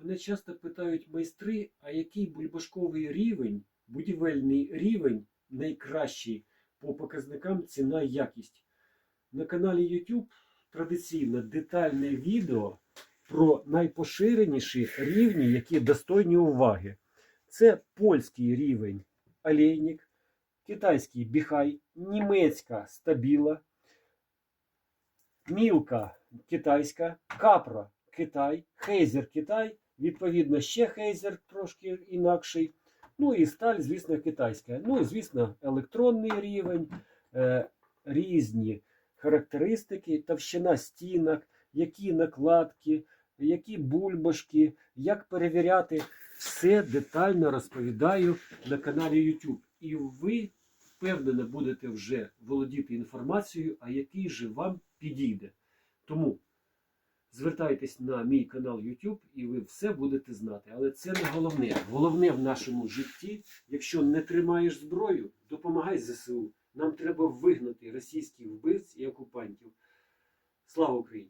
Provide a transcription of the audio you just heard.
Мене часто питають майстри, а який бульбашковий рівень, будівельний рівень найкращий по показникам ціна якість. На каналі YouTube традиційно детальне відео про найпоширеніші рівні, які достойні уваги. Це польський рівень олейник, китайський біхай, німецька стабіла, мілка китайська, капра Китай, хейзер Китай, відповідно, ще хейзер трошки інакший. Ну і сталь, звісно, китайська. Ну і, звісно, електронний рівень, е, різні характеристики, товщина стінок, які накладки, які бульбашки, як перевіряти. Все детально розповідаю на каналі YouTube. І ви впевнено будете вже володіти інформацією, а який же вам підійде. Тому Звертайтесь на мій канал YouTube і ви все будете знати. Але це не головне. Головне в нашому житті, якщо не тримаєш зброю, допомагай ЗСУ. Нам треба вигнати російських вбивць і окупантів. Слава Україні!